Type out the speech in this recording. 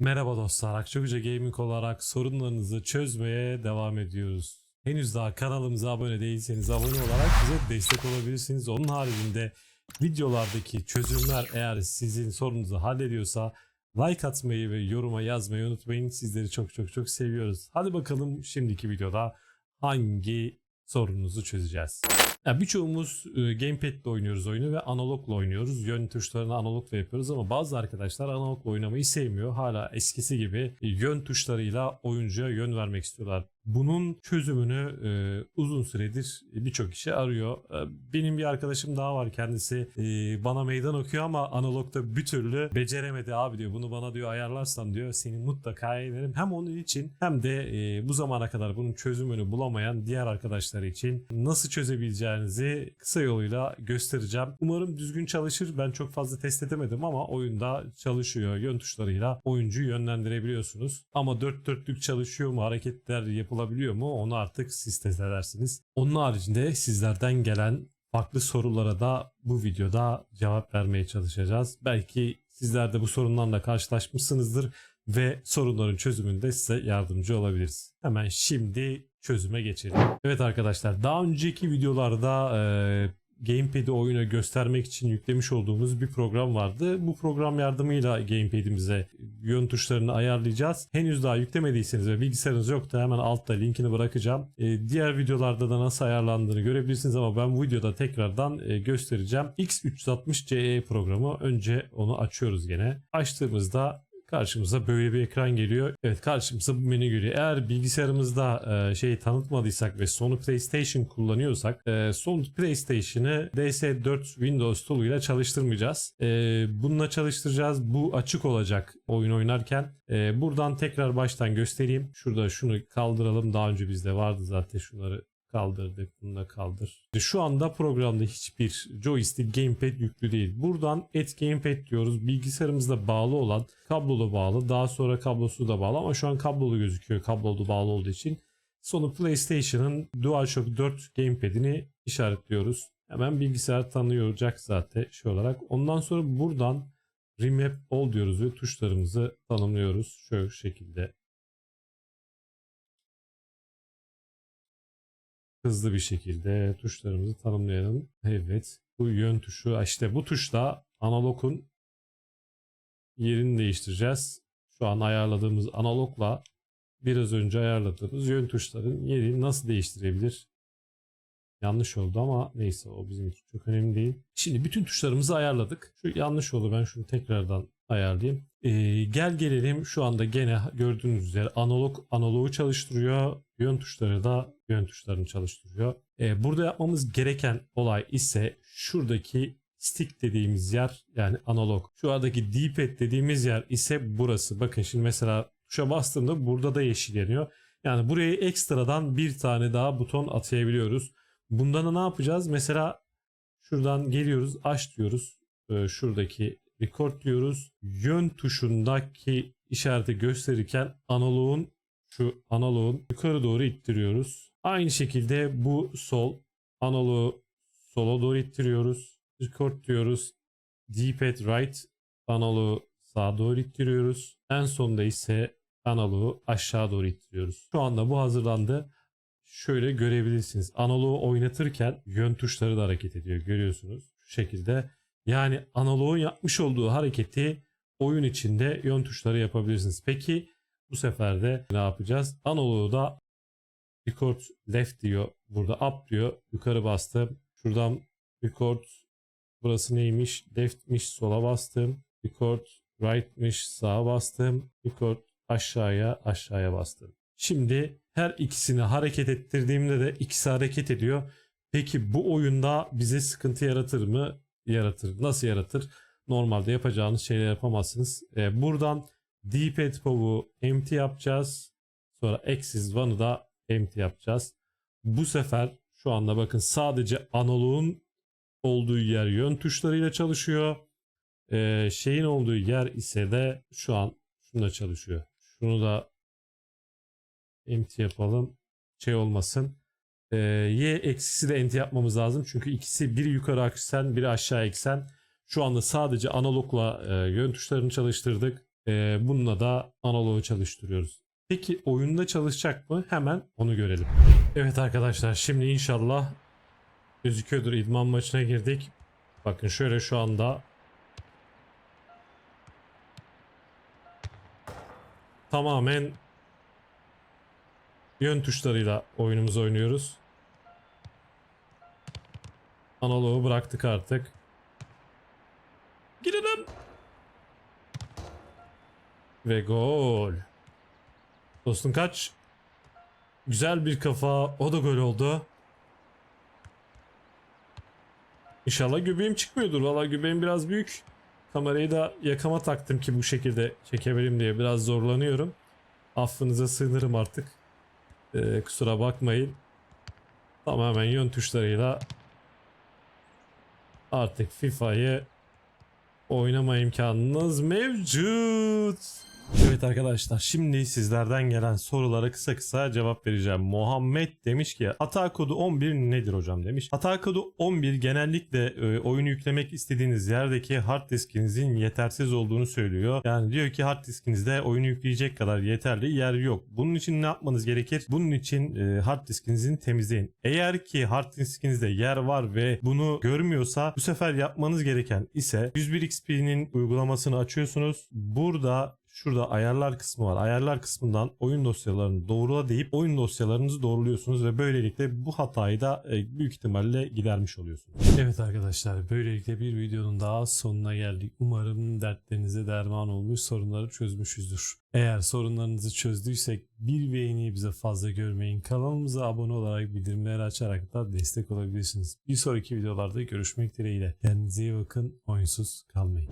Merhaba dostlar, Akçakoca Gaming olarak sorunlarınızı çözmeye devam ediyoruz. Henüz daha kanalımıza abone değilseniz abone olarak bize destek olabilirsiniz. Onun haricinde videolardaki çözümler eğer sizin sorununuzu hallediyorsa like atmayı ve yoruma yazmayı unutmayın. Sizleri çok çok çok seviyoruz. Hadi bakalım şimdiki videoda hangi sorununuzu çözeceğiz. Ya birçoğumuz e, gamepad ile oynuyoruz oyunu ve analogla oynuyoruz. Yön tuşlarını analogla yapıyoruz ama bazı arkadaşlar analogla oynamayı sevmiyor. Hala eskisi gibi e, yön tuşlarıyla oyuncuya yön vermek istiyorlar. Bunun çözümünü e, uzun süredir birçok kişi arıyor. E, benim bir arkadaşım daha var kendisi e, bana meydan okuyor ama analogda bir türlü beceremedi abi diyor. Bunu bana diyor ayarlarsan diyor seni mutlaka yenerim. Hem onun için hem de e, bu zamana kadar bunun çözümünü bulamayan diğer arkadaşlar için nasıl çözebileceğinizi kısa yoluyla göstereceğim. Umarım düzgün çalışır. Ben çok fazla test edemedim ama oyunda çalışıyor. Yön tuşlarıyla oyuncuyu yönlendirebiliyorsunuz. Ama dört dörtlük çalışıyor mu? Hareketler yapılabiliyor mu? Onu artık siz test edersiniz. Onun haricinde sizlerden gelen farklı sorulara da bu videoda cevap vermeye çalışacağız. Belki sizler de bu sorunlarla karşılaşmışsınızdır ve sorunların çözümünde size yardımcı olabiliriz. Hemen şimdi çözüme geçelim. Evet arkadaşlar daha önceki videolarda e, Gamepad'i oyuna göstermek için yüklemiş olduğumuz bir program vardı. Bu program yardımıyla Gamepad'imize yön tuşlarını ayarlayacağız. Henüz daha yüklemediyseniz ve bilgisayarınız yoksa hemen altta linkini bırakacağım. E, diğer videolarda da nasıl ayarlandığını görebilirsiniz ama ben bu videoda tekrardan e, göstereceğim. X360CE programı önce onu açıyoruz gene. Açtığımızda Karşımıza böyle bir ekran geliyor. Evet karşımıza bu menü geliyor. Eğer bilgisayarımızda e, şey tanıtmadıysak ve Sony PlayStation kullanıyorsak e, Sony PlayStation'ı DS4 Windows Tool ile çalıştırmayacağız. E, bununla çalıştıracağız. Bu açık olacak oyun oynarken. E, buradan tekrar baştan göstereyim. Şurada şunu kaldıralım. Daha önce bizde vardı zaten şunları kaldırdık. Bunu da kaldır. Şu anda programda hiçbir joystick gamepad yüklü değil. Buradan et gamepad diyoruz. Bilgisayarımızda bağlı olan kablolu bağlı. Daha sonra kablosuz da bağlı ama şu an kablolu gözüküyor. Kablolu bağlı olduğu için. Sonu PlayStation'ın DualShock 4 gamepad'ini işaretliyoruz. Hemen bilgisayar tanıyacak zaten şey olarak. Ondan sonra buradan remap all diyoruz ve tuşlarımızı tanımlıyoruz. Şöyle şekilde hızlı bir şekilde tuşlarımızı tanımlayalım. Evet. Bu yön tuşu. işte bu tuşla analogun yerini değiştireceğiz. Şu an ayarladığımız analogla biraz önce ayarladığımız yön tuşların yerini nasıl değiştirebilir? Yanlış oldu ama neyse o bizim için çok önemli değil. Şimdi bütün tuşlarımızı ayarladık. Şu yanlış oldu ben şunu tekrardan ayarlayayım. Ee, gel gelelim şu anda gene gördüğünüz üzere analog analogu çalıştırıyor. Yön tuşları da yön tuşlarını çalıştırıyor. Ee, burada yapmamız gereken olay ise şuradaki stick dediğimiz yer yani analog. Şu aradaki D-pad dediğimiz yer ise burası. Bakın şimdi mesela tuşa bastığımda burada da yeşil yanıyor. Yani buraya ekstradan bir tane daha buton atayabiliyoruz. Bunda da ne yapacağız? Mesela şuradan geliyoruz aç diyoruz. Ee, şuradaki record diyoruz. Yön tuşundaki işareti gösterirken analogun şu analogun yukarı doğru ittiriyoruz. Aynı şekilde bu sol analogu sola doğru ittiriyoruz. Record diyoruz. D-pad right analogu sağa doğru ittiriyoruz. En sonda ise analogu aşağı doğru ittiriyoruz. Şu anda bu hazırlandı. Şöyle görebilirsiniz. Analogu oynatırken yön tuşları da hareket ediyor. Görüyorsunuz. Şu şekilde. Yani analogun yapmış olduğu hareketi oyun içinde yön tuşları yapabilirsiniz. Peki bu sefer de ne yapacağız? Analogu da record left diyor. Burada up diyor. Yukarı bastım. Şuradan record burası neymiş? Left'miş sola bastım. Record right'miş sağa bastım. Record aşağıya aşağıya bastım. Şimdi her ikisini hareket ettirdiğimde de ikisi hareket ediyor. Peki bu oyunda bize sıkıntı yaratır mı? Yaratır. Nasıl yaratır? Normalde yapacağınız şeyler yapamazsınız. Ee, buradan D-pad pov'u empty yapacağız. Sonra axis one'ı da empty yapacağız. Bu sefer şu anda bakın sadece analogun olduğu yer yön tuşlarıyla çalışıyor. Ee, şeyin olduğu yer ise de şu an şununla çalışıyor. Şunu da empty yapalım. Şey olmasın. Ee, y eksisi de empty yapmamız lazım. Çünkü ikisi biri yukarı eksen biri aşağı eksen. Şu anda sadece analogla e, yön tuşlarını çalıştırdık. Ee, bununla da analogu çalıştırıyoruz. Peki oyunda çalışacak mı? Hemen onu görelim. Evet arkadaşlar şimdi inşallah gözüküyordur idman maçına girdik. Bakın şöyle şu anda tamamen yön tuşlarıyla oyunumuzu oynuyoruz. Analogu bıraktık artık. Girelim. Ve gol. Dostum kaç. Güzel bir kafa. O da gol oldu. İnşallah göbeğim çıkmıyordur. Valla göbeğim biraz büyük. Kamerayı da yakama taktım ki bu şekilde çekebilirim diye biraz zorlanıyorum. Affınıza sığınırım artık. Ee, kusura bakmayın. Tamamen yön tuşlarıyla artık FIFA'yı oynama imkanınız mevcut. Evet arkadaşlar şimdi sizlerden gelen sorulara kısa kısa cevap vereceğim. Muhammed demiş ki hata kodu 11 nedir hocam demiş. Hata kodu 11 genellikle e, oyunu yüklemek istediğiniz yerdeki hard diskinizin yetersiz olduğunu söylüyor. Yani diyor ki hard diskinizde oyunu yükleyecek kadar yeterli yer yok. Bunun için ne yapmanız gerekir? Bunun için e, hard diskinizin temizleyin. Eğer ki hard diskinizde yer var ve bunu görmüyorsa bu sefer yapmanız gereken ise 101 XP'nin uygulamasını açıyorsunuz. Burada Şurada ayarlar kısmı var. Ayarlar kısmından oyun dosyalarını doğrula deyip oyun dosyalarınızı doğruluyorsunuz ve böylelikle bu hatayı da e, büyük ihtimalle gidermiş oluyorsunuz. Evet arkadaşlar böylelikle bir videonun daha sonuna geldik. Umarım dertlerinize derman olmuş sorunları çözmüşüzdür. Eğer sorunlarınızı çözdüysek bir beğeniyi bize fazla görmeyin. Kanalımıza abone olarak bildirimleri açarak da destek olabilirsiniz. Bir sonraki videolarda görüşmek dileğiyle. Kendinize iyi bakın. Oyunsuz kalmayın.